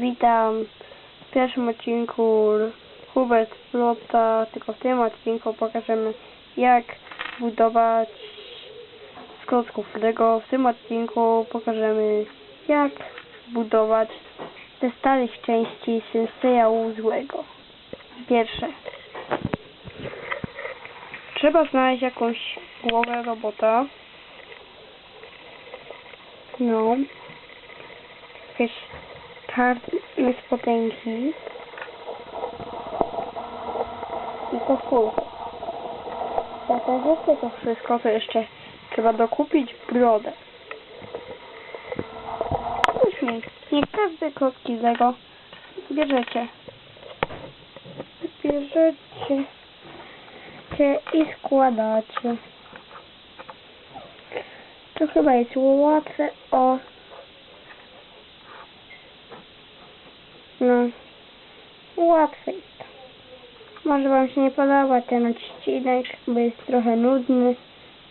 Witam w pierwszym odcinku Hubert Plota, tylko w tym odcinku pokażemy jak budować z klocków Lego. W tym odcinku pokażemy jak budować ze starych części Senseja złego. Pierwsze. Trzeba znaleźć jakąś głowę robota. No. Jakieś czarne spodenki. I koszulkę. Jak znajdziecie to wszystko, to jeszcze trzeba dokupić brodę. Później, nie każde klocki Lego bierzecie. Bierzecie cię i składacie. To chyba jest łatwe o... No, jest to. Może Wam się nie podoba ten odcinek, bo jest trochę nudny,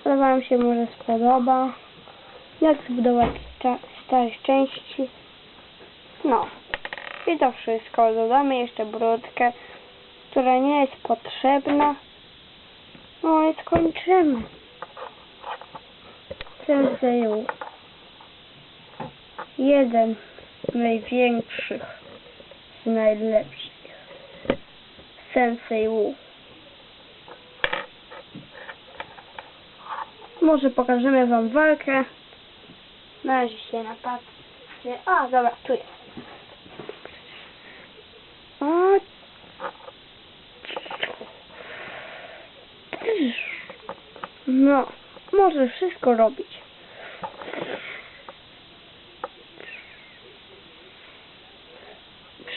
ale Wam się może spodoba. Jak zbudować sta- starych części. No. I to wszystko. Dodamy jeszcze brudkę, która nie jest potrzebna. No i skończymy. Senseju. Jeden z największych, z najlepszych. Sensei Wu. Może pokażemy wam walkę. Na razie się napatrzcie. A, dobra, tu jest. No, może wszystko robić.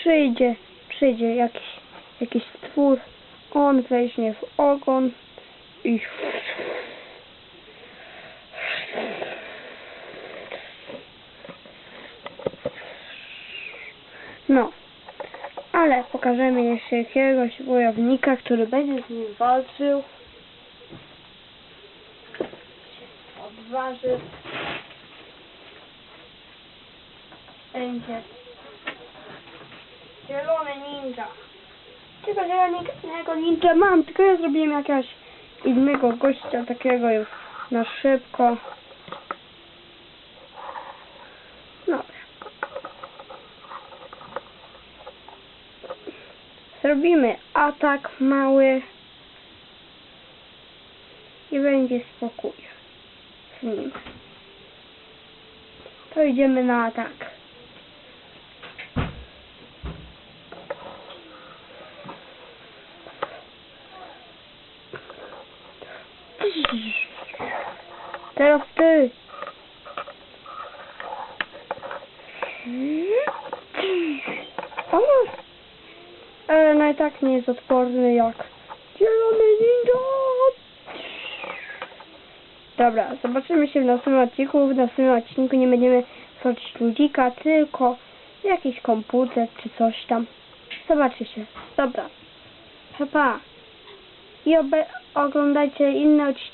Przyjdzie, przyjdzie jakiś, jakiś stwór, on weźmie w ogon i no, ale pokażemy jeszcze jakiegoś wojownika, który będzie z nim walczył. Odważy. Będzie zielony ninja. Tylko zielonego ninja mam, tylko ja zrobiłem jakiegoś innego gościa, takiego już na szybko. No. Zrobimy atak mały i będzie spokój z nim. To idziemy na atak. Teraz ty. O! Ale no i tak nie jest odporny jak zielony ninja. Dobra, zobaczymy się w następnym odcinku. W następnym odcinku nie będziemy tworzyć ludzika, tylko jakiś komputer czy coś tam. Zobaczy się. Dobra. Pa, pa. I oglądajcie inne odcinki.